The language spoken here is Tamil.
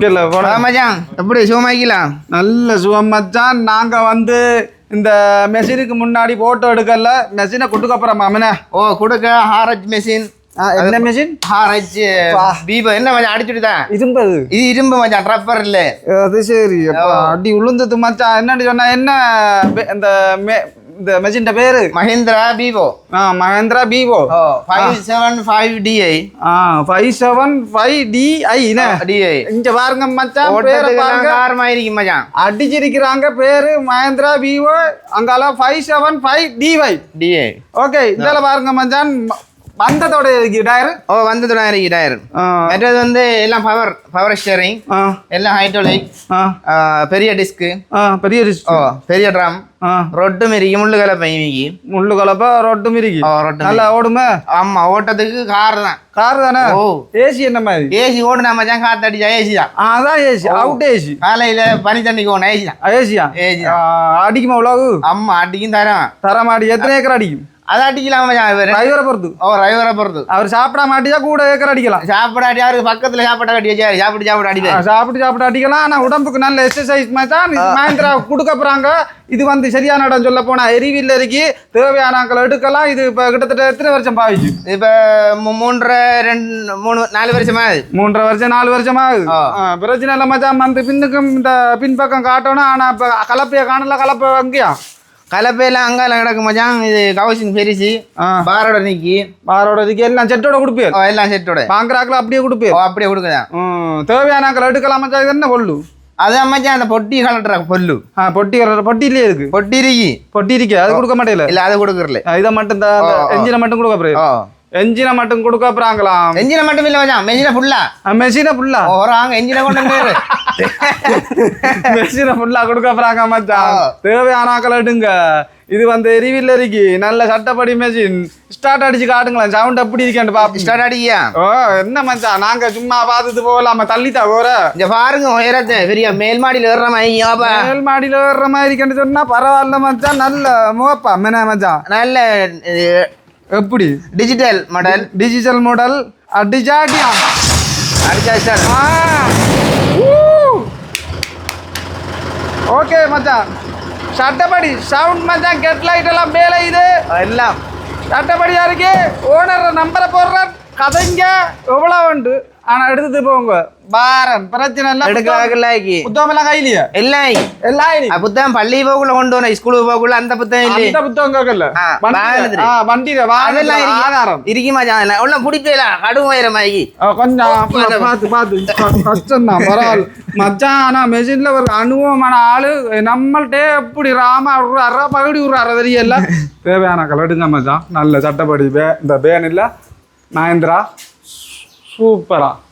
மச்சான் எப்படி சுகமாக்கலாம் நல்ல சுகம் மச்சான். நாங்க வந்து இந்த மெஷினுக்கு முன்னாடி போட்டோ எடுக்கல. மெஷினை குட்டுக்கப்புறம் மாமனே. ஓ கொடுக்க ஹாரஜ் மெஷின் என்ன மெஷின் ஹாரஜ் பீபோ என்ன மச்சான் அடிச்சுட்டுதான் இரும்பது இது இரும்பு மச்சான் ரப்பர் இல்ல. அது சரி. அடி உளுந்தது மச்சான். என்னன்னு சொன்னா என்ன இந்த மே- இந்த மெஷின் பேரு? மஹிந்திரா பீவோ ஆ மகேந்திரா பீவோ ஓ five seven five DI ah five seven five D I DI இங்க பாருங்க மச்சான் பேரை பாருங்க. கார் மாதிரி இருக்கு மச்சான். அடிச்சிருக்கிறாங்க பேரு மகேந்திரா விவோ அங்கால five seven five dy DI okay இதால பாருங்க மச்சான். வந்ததோட இருக்கு டயர்? ஓ வந்ததுடா இருக்கு டயர். மற்றது வந்து எல்லாம் பவர் பவர் ஸ்டேரிங் எல்லாம் ஹைட்ரோலிக் பெரிய டிஸ்க்கு ஆ பெரிய ரிஸ்க் ஓ பெரிய ட்ரம் ரொட்டு மிரிக்கி முள்ளு கலப்பை மிக்கி முள்ளு கலப்பா ரொட்டு மிரிக்கி ஓ ரொட்டு நல்லா ஓடுமே? ஆமா ஓட்டத்துக்கு கார் தான். கார் தானே? ஓ. ஏசி என்ன மாதிரி? ஏசி ஓடுனா மச்சான் காத்து அடிச்சா ஏசி தான். அதான் ஏசி அவுட் ஏசி காலையில பனி தண்ணிக்கு போன ஏசி தான். ஏசியா ஏசி அடிக்குமா உலகு? அம்மா அடிக்கும் தரேன் தரமாடி. எத்தனை ஏக்கர் அடிக்கும்? அதை அடிக்கலாம் மச்சான் இவர்? டிரைவரை பொறுத்து. ஓ டிரைவரை பொறுத்து. அவர் சாப்பிடாம அடிச்சா கூட ஏக்கர் அடிக்கலாம். சாப்பிட யாருக்கு பக்கத்துல சாப்பாடு வச்சாரு சாப்பிட்டு ஆ, அடிப்பாரு சாப்பிட்டு சாப்பிட்டு அடிக்கலாம். ஆனா உடம்புக்கு நல்ல எக்ஸசைஸ் மச்சான் மகேந்திரா கொடுக்க போறாங்க. இது வந்து சரியான இடம் சொல்ல போனா எரிவில் இருக்கு. தேவையான ஆட்கள் எடுக்கலாம். இது இப்ப கிட்டத்தட்ட எத்தனை வருஷம் பாவிச்சு இப்ப மூன்றரை ரெண்டு மூணு நாலு வருஷமா ஆகுது. மூன்றரை வருஷம் நாலு வருஷம் ஆகுது. பிரச்சனை இல்லை மச்சான் வந்து பின்னுக்கும் இந்த பின்பக்கம் காட்டணும். ஆனா இப்ப கலப்பைய காணல கலப்பை அங்கேயா? கலப்பையில அங்கால கிடக்கு மச்சான். இது கவுசிங் பெருசு. பாரோட நிக்கி. பாரோட இதுக்கு எல்லாம் செட்டோட கொடுப்பீர் ஓ, எல்லாம் செட்டோட பாங்குறாக்கில் அப்படியே ஓ கொடுப்பீர் அப்படியே கொடுக்குதான் தேவையான ஆட்கள் எடுக்கலாம் மச்சான். இது என்ன பொல்லு? அதான் மச்சான் அந்த பொட்டி கலட்டுற பொல்லு. ஆ பொட்டி வர பொட்டிலேயே இருக்கு பொட்டி இருக்கி. பொட்டி இருக்கு அது கொடுக்க மாட்டேல இல்ல அதை கொடுக்குறல இதை மட்டும் தான். என்ஜினை மட்டும் கொடுக்க போறேன் என்ஜினை மட்டும் கொடுக்க போறாங்களாம். எஞ்சின மட்டும் இல்ல மச்சான் மெஞ்சின ஃபுல்லா மெஷினை ஃபுல்லா ஒரு ஆங்க எஞ்சின கொண்டு வந்து மெஷினை ஃபுல்லா கொடுக்க போறாங்க மச்சான். தேவையான ஆக்கள் எடுங்க. இது வந்து எரிவில் இருக்கு நல்ல சட்டப்படி மெஷின் ஸ்டார்ட் அடிச்சு காட்டுங்களேன். சவுண்ட் எப்படி இருக்கேன் பாப்போம். ஸ்டார்ட் அடிக்கியா? ஓ என்ன மச்சான்? நாங்க சும்மா பார்த்துட்டு போகலாம? தள்ளிட்டா போற? இங்க பாருங்க உயரத்தை. பெரிய மேல் மாடியில ஏறுற மாதிரி. மேல் மாடியில ஏறுற மாதிரி இருக்கேன்னு சொன்னா பரவாயில்ல மச்சான். நல்ல முகப்பா. மென மச்சான். நல்ல எப்படி? டிஜிட்டல் மாடல் டிஜிட்டல் மாடல் அடிச்சா சார் ஓகே மச்சான் சட்டப்படி சவுண்ட் மச்சான் கெட் லைட் எல்லாம் மேலே இது. எல்லாம். சட்டப்படியா இருக்கு ஓனர் நம்பரை போடுறார். கதைங்க எவ்வளோ உண்டு? ஆனா எடுத்து போங்க. பாரம் பிரச்சனை இல்ல. எடுக்கலாக லாய்க்கு புத்தகம் எல்லாம் கையிலயா? எல்லாம் எல்லாம் புத்தகம் பள்ளி போகல கொண்டு வரணும் ஸ்கூலுக்கு போகல அந்த புத்தகம் இல்ல அந்த புத்தகம் கேக்கல வண்டி அதெல்லாம் ஆதாரம். இருக்குமா ஜான உள்ள பிடிக்கல? கடுமாயிரமாகி கொஞ்சம் பார்த்து பார்த்து கஷ்டம் தான் பரவாயில்ல. மச்சான் ஆனா மெஷின்ல ஒரு அனுபவமான ஆளு. நம்மள்கிட்ட எப்படி ராமா ஒரு அரை பகுடி ஒரு அரை தெரியல. தேவையான கலடுங்க மச்சான். நல்ல சட்டப்படி பே இந்த பேன் இல்ல. மகேந்திரா. சூப்பராக